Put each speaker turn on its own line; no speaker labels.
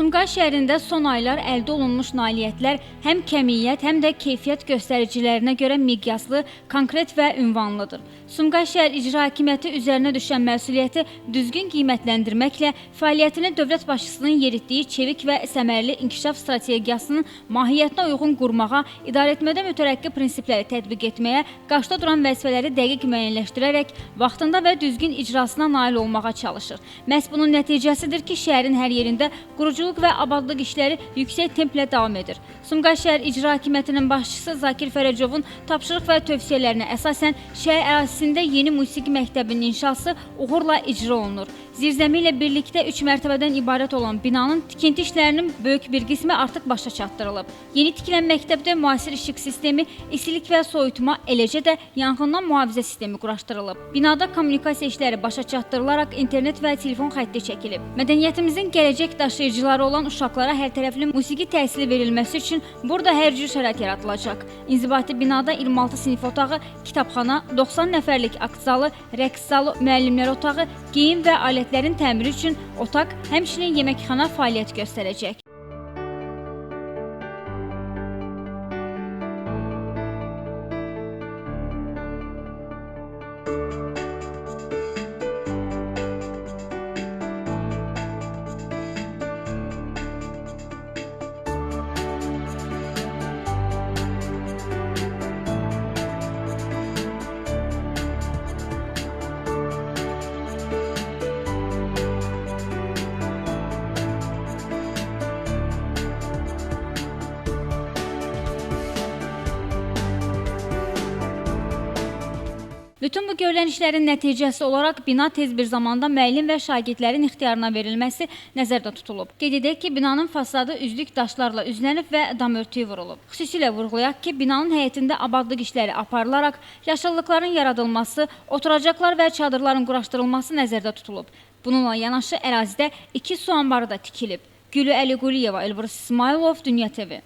Sumqayıt şəhərində son aylar əldə olunmuş nailiyyətlər həm kəmiyyət, həm də keyfiyyət göstəricilərinə görə miqyaslı, konkret və ünvanlıdır. Sumqayıt şəhər icra hakimiyyəti üzərinə düşən məsuliyyəti düzgün qiymətləndirməklə fəaliyyətini dövlət başçısının yeritdiyi çevik və səmərəli inkişaf strategiyasının mahiyyətinə uyğun qurmağa, idarəetmədə mütərəqqi prinsipləri tətbiq etməyə, qarşıda duran vəzifələri dəqiq müəyyənləşdirərək vaxtında və düzgün icrasına nail olmağa çalışır. Məhz bunun nəticəsidir ki, şəhərin hər yerində quruculuq və abadlıq işləri yüksək templə davam edir. Sumqayıt şəhər icra hakimiyyətinin başçısı Zakir Fərəcovun tapşırıq və tövsiyələrinə əsasən şəhər ərazisində yeni musiqi məktəbinin inşası uğurla icra olunur. Zirzəmi ilə birlikdə 3 mərtəbədən ibarət olan binanın tikinti işlərinin böyük bir qismi artıq başa çatdırılıb. Yeni tikilən məktəbdə müasir işıq sistemi, istilik və soyutma, eləcə də yanğından mühafizə sistemi quraşdırılıb. Binada kommunikasiya işləri başa çatdırılaraq internet və telefon xətti çəkilib. Mədəniyyətimizin gələcək daşıyıcıları olan uşaqlara hərtərəfli musiqi təhsili verilməsi üçün burada hər cür şərait yaradılacaq. İnzibati binada 26 sinif otağı, kitabxana, 90 nəfərlik akt zalı, rəqs zalı, müəllimlər otağı, geyim və alətlərin təmiri üçün otaq, həmçinin yeməkxana fəaliyyət göstərəcək. Bütün bu görülən işlərin nəticəsi olaraq bina tez bir zamanda müəllim və şagirdlərin ixtiyarına verilməsi nəzərdə tutulub. Qeyd edək ki, binanın fasadı üzlük daşlarla üzlənib və dam örtüyü vurulub. Xüsusilə vurğulayaq ki, binanın həyətində abadlıq işləri aparılaraq yaşıllıqların yaradılması, oturacaqlar və çadırların quraşdırılması nəzərdə tutulub. Bununla yanaşı ərazidə iki su anbarı da tikilib. Gülü Əli Quliyeva, Elbrus İsmailov, Dünya TV.